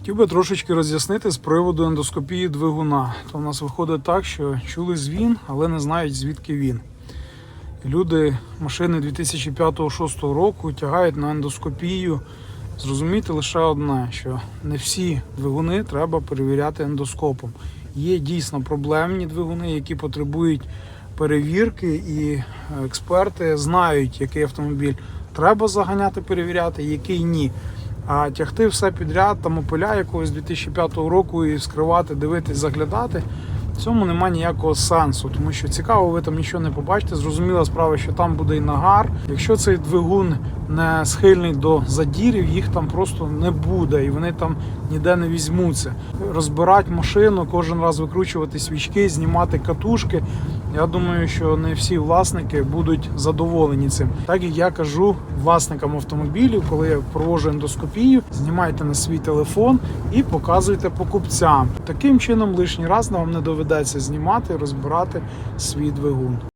Хотів би трошечки роз'яснити з приводу ендоскопії двигуна. То в нас виходить так, що чули звін, але не знають звідки він. Люди машини 2005-2006 року тягають на ендоскопію. Зрозуміти лише одне, що не всі двигуни треба перевіряти ендоскопом. Є дійсно проблемні двигуни, які потребують перевірки, і експерти знають, який автомобіль треба заганяти, перевіряти, який ні. А тягти все підряд, там опиля якогось 2005 року і скривати, дивитись, заглядати. В цьому немає ніякого сенсу, тому що цікаво, ви там нічого не побачите. Зрозуміла справа, що там буде і нагар. Якщо цей двигун не схильний до задірів, їх там просто не буде, і вони там ніде не візьмуться. Розбирати машину, кожен раз викручувати свічки, знімати катушки. Я думаю, що не всі власники будуть задоволені цим. Так як я кажу власникам автомобілів, коли я проводжу ендоскопію, знімайте на свій телефон і показуйте покупцям. Таким чином, лишній раз вам не доведеться знімати розбирати свій двигун.